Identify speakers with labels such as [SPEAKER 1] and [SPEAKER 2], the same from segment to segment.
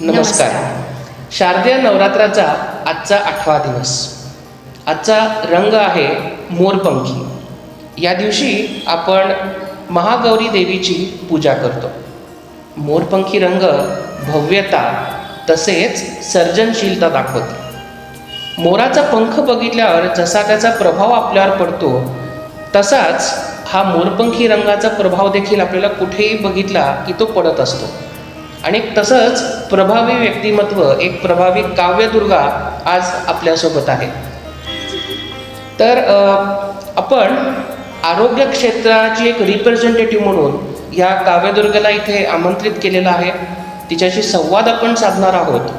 [SPEAKER 1] नमस्कार. शारदीय नवरात्राचा आजचा आठवा दिवस. आजचा रंग आहे मोरपंखी. या दिवशी आपण महागौरी देवीची पूजा करतो. मोरपंखी रंग भव्यता तसेच सर्जनशीलता दाखवते. मोराचा पंख बघितल्यावर जसा त्याचा प्रभाव आपल्यावर पडतो तसाच हा मोरपंखी रंगाचा प्रभाव देखील आपल्याला कुठेही बघितला की तो पडत असतो. आणि तसंच प्रभावी व्यक्तिमत्व एक प्रभावी काव्यदुर्गा आज आपल्यासोबत आहे. तर आपण आरोग्य क्षेत्राची एक रिप्रेझेंटेटिव्ह म्हणून या काव्यदुर्गला इथे आमंत्रित केलेलं आहे. तिच्याशी संवाद आपण साधणार आहोत.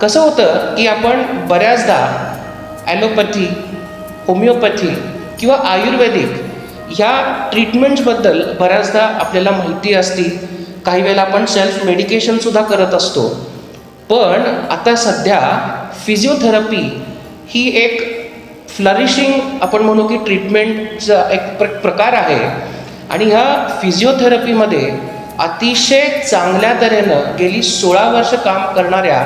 [SPEAKER 1] कसं होतं की आपण बऱ्याचदा ॲलोपॅथी होमिओपॅथी किंवा आयुर्वेदिक ह्या ट्रीटमेंट्सबद्दल बऱ्याचदा आपल्याला माहिती असती. काही वेळेला आपण सेल्फ मेडिकेशनसुद्धा करत असतो. पण आता सध्या फिजिओथेरपी ही एक फ्लरिशिंग आपण म्हणू की ट्रीटमेंटचा एक प्र प्रकार आहे. आणि ह्या फिजिओथेरपीमध्ये अतिशय चांगल्या तऱ्हेनं गेली सोळा वर्ष काम करणाऱ्या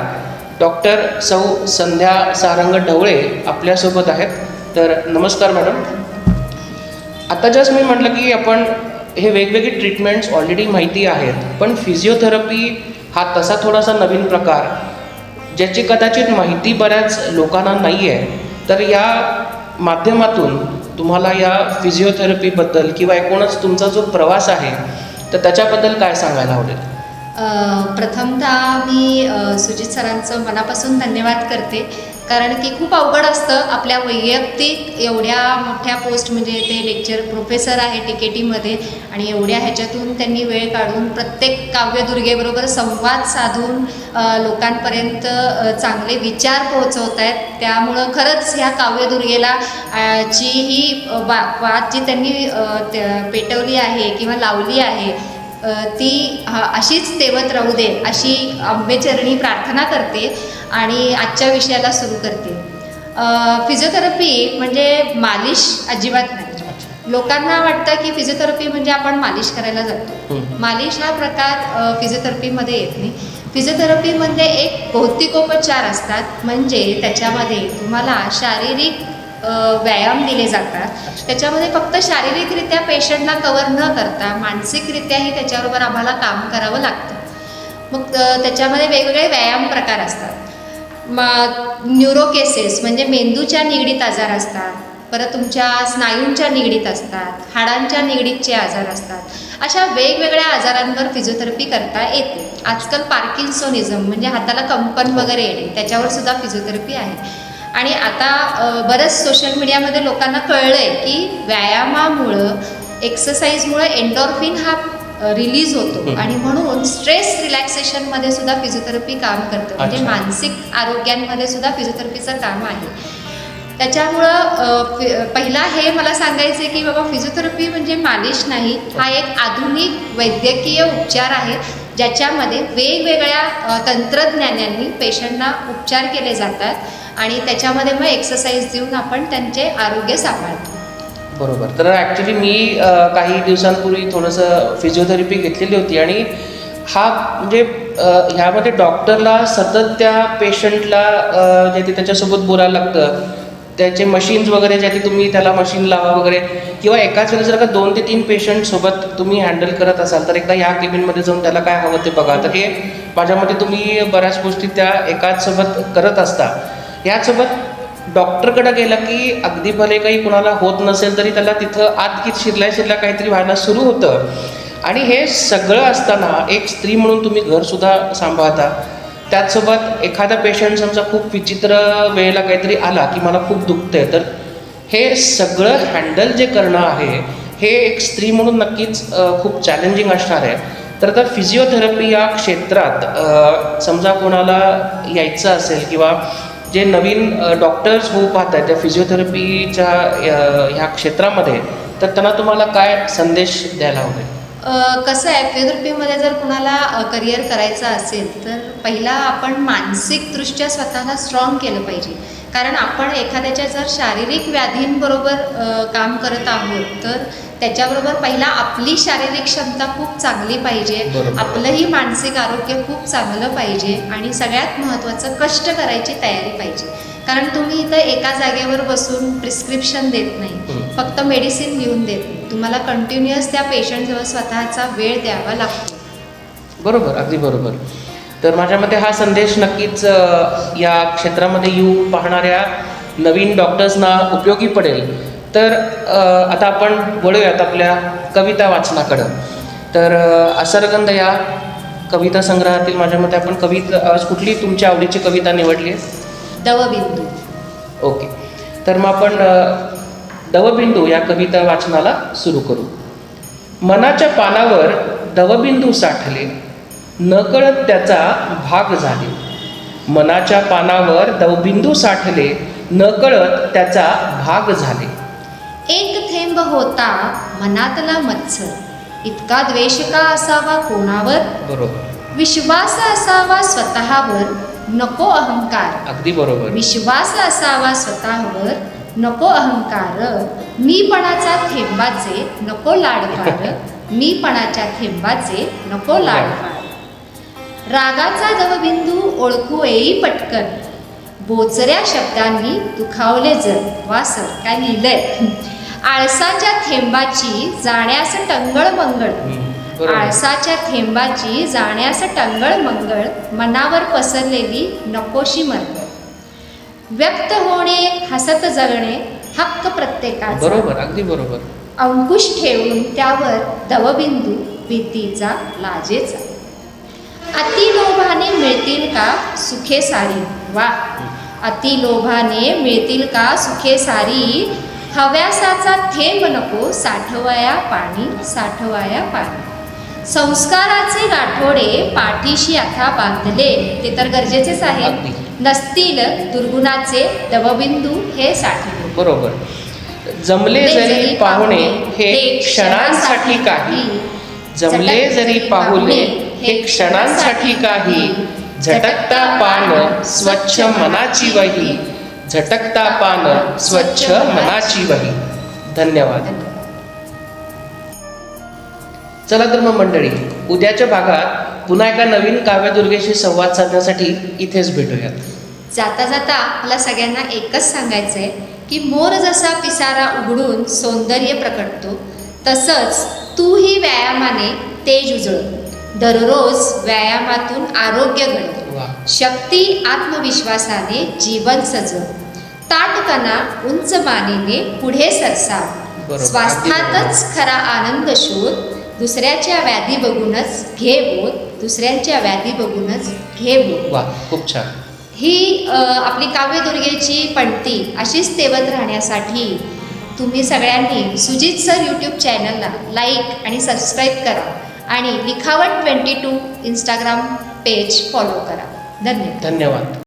[SPEAKER 1] डॉक्टर सौ संध्या सारंग ढवळे आपल्यासोबत आहेत. तर नमस्कार मॅडम आता जस्ट मी म्हटलं की आपण हे वेगवेगळे ट्रीटमेंट्स ऑलरेडी माहिती आहेत. पण फिजिओथेरपी हा तसा थोडासा नवीन प्रकार ज्याची कदाचित माहिती बऱ्याच लोकांना नाही आहे तर या माध्यमातून तुम्हाला या फिजिओथेरपीबद्दल किंवा एकूणच तुमचा जो प्रवास आहे तर त्याच्याबद्दल काय सांगायला आवडेल?
[SPEAKER 2] प्रथमतः मी सुजित सरांचं मनापासून धन्यवाद करते. कारण की खूप अवघड असतं आपल्या वैयक्तिक एवढ्या मोठ्या पोस्ट म्हणजे ते लेक्चर प्रोफेसर आहे टी के टीमध्ये आणि एवढ्या ह्याच्यातून त्यांनी वेळ काढून प्रत्येक काव्यदुर्गेबरोबर संवाद साधून लोकांपर्यंत चांगले विचार पोहोचवत आहेत. त्यामुळं खरंच ह्या काव्यदुर्गेला जी ही वा वाद जी त्यांनी पेटवली आहे किंवा लावली आहे ती हा अशीच तेवत राहू दे अशी आंबेचरणी प्रार्थना करते. आणि आजच्या विषयाला सुरू करते. फिजिओथेरपी म्हणजे मालिश अजिबात नाही. लोकांना वाटतं की फिजिओथेरपी म्हणजे आपण मालिश करायला जातो. मालिश हा प्रकार फिजिओथेरपीमध्ये येत नाही. फिजिओथेरपीमध्ये एक भौतिकोपचार असतात. म्हणजे त्याच्यामध्ये तुम्हाला शारीरिक व्यायाम दिले जातात. त्याच्यामध्ये फक्त शारीरिकरित्या पेशंटला कवर न करता मानसिकरित्याही त्याच्याबरोबर आम्हाला काम करावं लागतं. मग त्याच्यामध्ये वेगवेगळे व्यायाम प्रकार असतात. मग न्यूरो केसेस म्हणजे मेंदूच्या निगडीत आजार असतात परत तुमच्या स्नायूंच्या निगडीत असतात हाडांच्या निगडीतचे आजार असतात. अशा वेगवेगळ्या आजारांवर फिजिओथेरपी करता येते. आजकाल पार्किन्सोनिझम म्हणजे हाताला कंपन वगैरे येणे त्याच्यावर सुद्धा फिजिओथेरपी आहे. आणि आता बरंच सोशल मीडियामध्ये लोकांना कळलं आहे की व्यायामामुळं एक्सरसाइजमुळं एन्डॉर्फिन हा रिलीज होतो. आणि म्हणून स्ट्रेस रिलॅक्सेशनमध्ये सुद्धा फिजिओथेरपी काम करतं. म्हणजे. मानसिक आरोग्यांमध्ये सुद्धा फिजिओथेरपीचं काम आहे. त्याच्यामुळं पहिला हे मला सांगायचं आहे की बाबा फिजिओथेरपी म्हणजे मालिश नाही. हा एक आधुनिक वैद्यकीय उपचार आहे ज्याच्यामध्ये वेगवेगळ्या तंत्रज्ञानांनी पेशंटना उपचार केले जातात. आणि त्याच्यामध्ये मग एक्सरसाइज देऊन आपण त्यांचे आरोग्य सांभाळतो.
[SPEAKER 1] बरोबर. तर ॲक्च्युली मी अ, काही दिवसांपूर्वी थोडंसं फिजिओथेरपी घेतलेली होती आणि हा म्हणजे अ, ह्यामध्ये डॉक्टरला सतत त्या पेशंटला अ, जे ते त्याच्यासोबत बोलायला लागतं त्याचे मशीन्स वगैरे जे ते तुम्ही त्याला मशीन लावा वगैरे किंवा एकाच वेळेस जर का दोन ते तीन पेशंट सोबत तुम्ही हँडल करत असाल तर एकदा ह्या केबिनमध्ये जाऊन त्याला काय हवं ते बघा. तर हे माझ्या मते तुम्ही बऱ्याच गोष्टी त्या एकाच सोबत करत असता. ह्याचसोबत डॉक्टरकडे गेलं की अगदी भले काही कुणाला होत नसेल तरी त्याला तिथं आत की शिरल्या शिरल्या काहीतरी व्हायला सुरू होतं. आणि हे सगळं असताना एक स्त्री म्हणून तुम्ही घरसुद्धा सांभाळता. त्याचसोबत एखादा पेशंट समजा खूप विचित्र वेळेला काहीतरी आला की मला खूप दुखतंय. तर हे सगळं हँडल जे करणं आहे हे एक स्त्री म्हणून नक्कीच खूप चॅलेंजिंग असणार आहे. तर आता फिजिओथेरपी या क्षेत्रात समजा कोणाला यायचं असेल किंवा जे नवीन डॉक्टर्स होऊ पाहतात त्या फिजिओथेरपीच्या ह्या क्षेत्रामध्ये तर त्यांना तुम्हाला काय संदेश द्यायला हवे?
[SPEAKER 2] कसं आहे फिजिओथेरपीमध्ये जर कुणाला करिअर करायचं असेल तर पहिला आपण मानसिकदृष्ट्या स्वतःला स्ट्रॉंग केलं पाहिजे. कारण आपण एखाद्याच्या जर शारीरिक व्याधींबरोबर काम करत आहोत तर त्याच्याबरोबर पहिला आपली शारीरिक क्षमता खूप चांगली पाहिजे. आपलंही मानसिक आरोग्य खूप चांगलं पाहिजे आणि सगळ्यात महत्त्वाचं कष्ट करायची तयारी पाहिजे. कारण तुम्ही इथं एका जागेवर बसून प्रिस्क्रिप्शन देत नाही. फक्त मेडिसिन लिहून देत नाही. तुम्हाला कंटिन्युअस त्या पेशंटजवळ स्वतःचा वेळ द्यावा लागतो.
[SPEAKER 1] बरोबर अगदी बरोबर. तर माझ्या मते हा संदेश नक्कीच या क्षेत्रामध्ये येऊ पाहणाऱ्या नवीन डॉक्टर्सना उपयोगी पडेल. तर आता आपण वळूयात आपल्या कविता वाचनाकडं. तर असरगंध या कविता संग्रहातील माझ्या मते आपण कविता आज कुठली तुमच्या आवडीची कविता निवडली आहे?
[SPEAKER 2] दवबिंदू.
[SPEAKER 1] ओके. तर मग आपण दवबिंदू या कविता वाचनाला सुरू करू. मनाच्या पानावर दवबिंदू साठले नकळत त्याचा भाग झाले. मनाच्या पानावर दवबिंदू साठले नकळत त्याचा भाग झाले.
[SPEAKER 2] एक थेंब होता मनातला मत्सर. इतका द्वेष का असावा कोणावर?
[SPEAKER 1] बरोबर.
[SPEAKER 2] विश्वास असावा स्वतःवर नको अहंकार.
[SPEAKER 1] अगदी बरोबर.
[SPEAKER 2] विश्वास असावा स्वतःवर नको अहंकार. मीपणाचा थेंबाचे नको लाडकार. मीपणाच्या थेंबाचे नको लाडकार. रागाचा दवबिंदू ओळखू येई पटकन. बोचऱ्या शब्दांनी दुखावले जर वा सर काय लिहिलंय. आळसाच्या थेंबाची जाण्यास टंगळ मंगळ. आळसाच्या थेंबाची जाण्यास टंगळ मंगळ मनावर पसरलेली नकोशी मरगळ व्यक्त होणे हसत जगणे हक्क प्रत्येकाचा.
[SPEAKER 1] बरोबर अगदी बरोबर.
[SPEAKER 2] अंकुश ठेवून त्यावर दवबिंदू भीतीचा लाजेचा. अतिलोभाने मिळतील का सुखे सारी वा अतिलोभाने मिळतील का सुखे सारी हव्यासाचा थेंब नको साठवाया पाणी साठवाया पाणी. संस्काराचे गाठोडे पाठीशी आता बांधले ते तर गरजेचेच आहे. नसतील दुर्गुणाचे दवबिंदू हे साठले
[SPEAKER 1] बरोबर. जमले जरी पाहुणे हे क्षणांसाठी काही. जमले जरी पाहुले हे क्षणांसाठी काही. झटकता पान स्वच्छ मनाची वही. झटकता पान स्वच्छ मनाची वही. धन्यवाद. चला तर मग मंडळी उद्याच्या भागात पुन्हा एका नवीन काव्यदुर्गेशी संवाद साधण्यासाठी इथेच भेटूयात.
[SPEAKER 2] जाता जाता आपल्या सगळ्यांना एकच सांगायचंय की मोर जसा पिसारा उघडून सौंदर्य प्रकटतो तसंच तूही व्यायामाने तेज उजळ दररोज व्यायामातून आरोग्य घड शक्ती आत्मविश्वासाने जीवन सजव. ताटकना उंच मानेने पुढे सरसा
[SPEAKER 1] बरोबर.
[SPEAKER 2] स्वास्थ्यातच खरा आनंद शोध. दुसऱ्याच्या व्याधी बघूनच घे बोध. दुसऱ्यांच्या व्याधी बघूनच घे बोध.
[SPEAKER 1] वा खूप छान.
[SPEAKER 2] ही आपली काव्यदुर्गेची पणती अशीच तेवत राहण्यासाठी तुम्ही सगळ्यांनी सुजित सर यूट्यूब चॅनलला लाईक आणि सबस्क्राईब करा. आणि Likhawat twenty two Instagram page follow करा. धन्यवाद.
[SPEAKER 1] धन्यवाद.